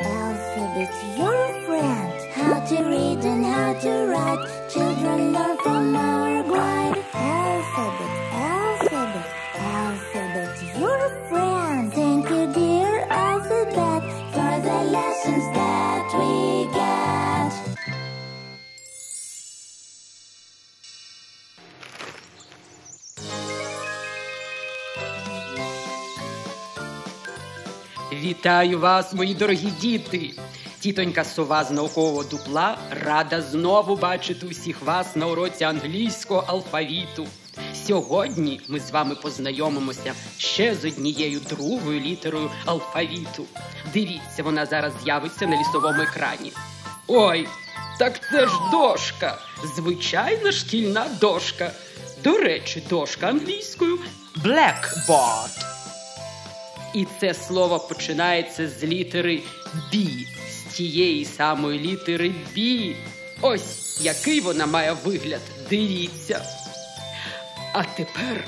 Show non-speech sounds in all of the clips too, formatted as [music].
Alphabet, your friend. How to read and how to write. Children learn from us. Вітаю вас, мої дорогі діти! Тітонька сова з наукового дупла рада знову бачити усіх вас на уроці англійського алфавіту. Сьогодні ми з вами познайомимося ще з однією другою літерою алфавіту. Дивіться, вона зараз з'явиться на лісовому екрані. Ой, так це ж дошка, звичайна шкільна дошка. До речі, дошка англійською blackboard. І це слово починається з літери B, з тієї самої літери B. Ось який вона має вигляд. Дивіться. А тепер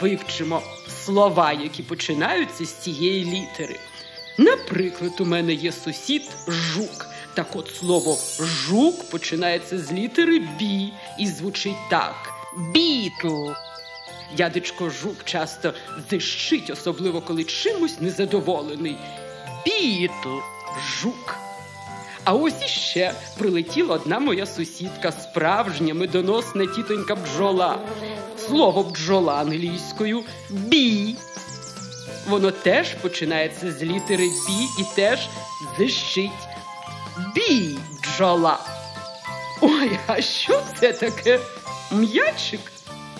вивчимо слова, які починаються з цієї літери. Наприклад, у мене є сусід жук. Так от слово жук починається з літери Б і звучить так: Бітл. Дядечко жук часто зищить, особливо коли чимось незадоволений. Бітл жук. А ось іще прилетіла одна моя сусідка, справжня медоносна тітонька бджола. Слово бджола англійською бі. Воно теж починається з літери бі і теж зищить. Бі бджола. Ой, а що це таке? М'ячик?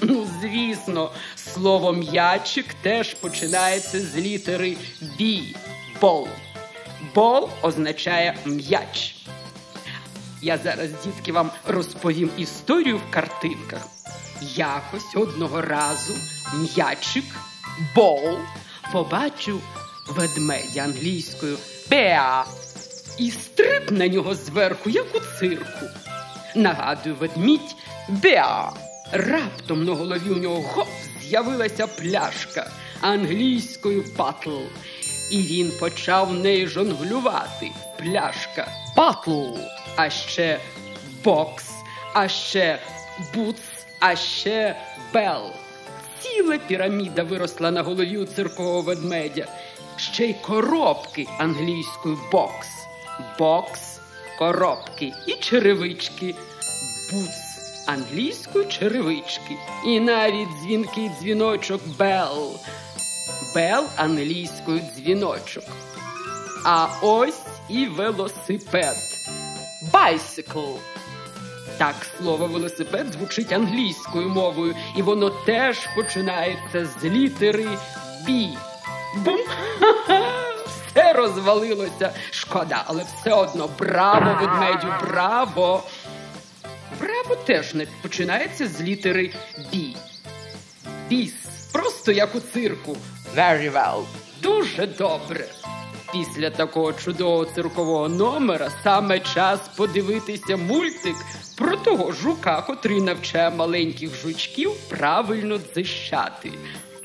Ну, звісно, слово м'ячик теж починається з літери бі. Бол. Бол означає м'яч. Я зараз, дітки, вам розповім історію в картинках. Якось одного разу м'ячик бол побачив ведмедя англійською беа і стриб на нього зверху, як у цирку. Нагадую, ведмідь беа. Раптом на голові у нього гоп з'явилася пляшка англійською батл. І він почав нею жонглювати. Пляшка батл, а ще бокс, а ще буц, а ще бел. Ціла піраміда виросла на голові у циркового ведмедя. Ще й коробки англійською бокс. Бокс, коробки і черевички. Буц англійською черевички. І навіть дзвінкий дзвіночок бел. Бел англійською дзвіночок. А ось і велосипед. Bicycle. Так слово велосипед звучить англійською мовою, і воно теж починається з літери Бі. Бум! [laughs] Все розвалилося. Шкода, але все одно браво, ведмедю, браво! Теж не починається з літери Бі. Біс. Просто як у цирку. Very well. Дуже добре. Після такого чудового циркового номера саме час подивитися мультик про того жука, котрий навчає маленьких жучків правильно дзищати.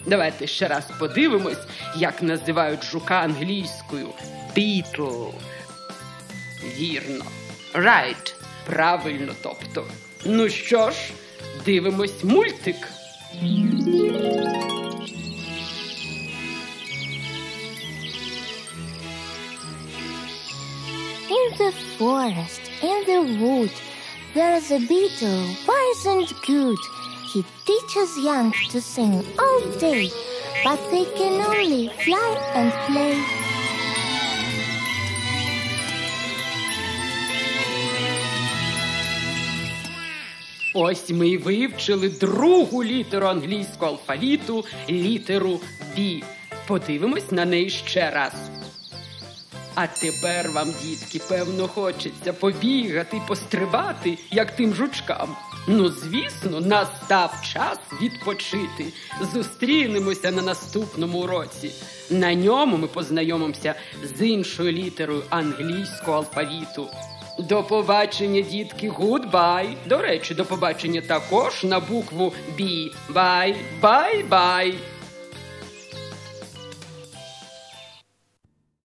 Давайте ще раз подивимось, як називають жука англійською. Beetle. Вірно. Right. Правильно, тобто. Ну що ж, дивимось мультик. In the forest, in the wood, there's a beetle, wise and good. He teaches young to sing all day, but they can only fly and play. Ось ми й вивчили другу літеру англійського алфавіту літеру Бі. Подивимось на неї ще раз. А тепер вам, дітки, певно, хочеться побігати, пострибати, як тим жучкам. Ну, звісно, настав час відпочити. Зустрінемося на наступному уроці. На ньому ми познайомимося з іншою літерою англійського алфавіту. До побачення, дітки, гудбай. До речі, до побачення також на букву Бі. Бай, бай, бай.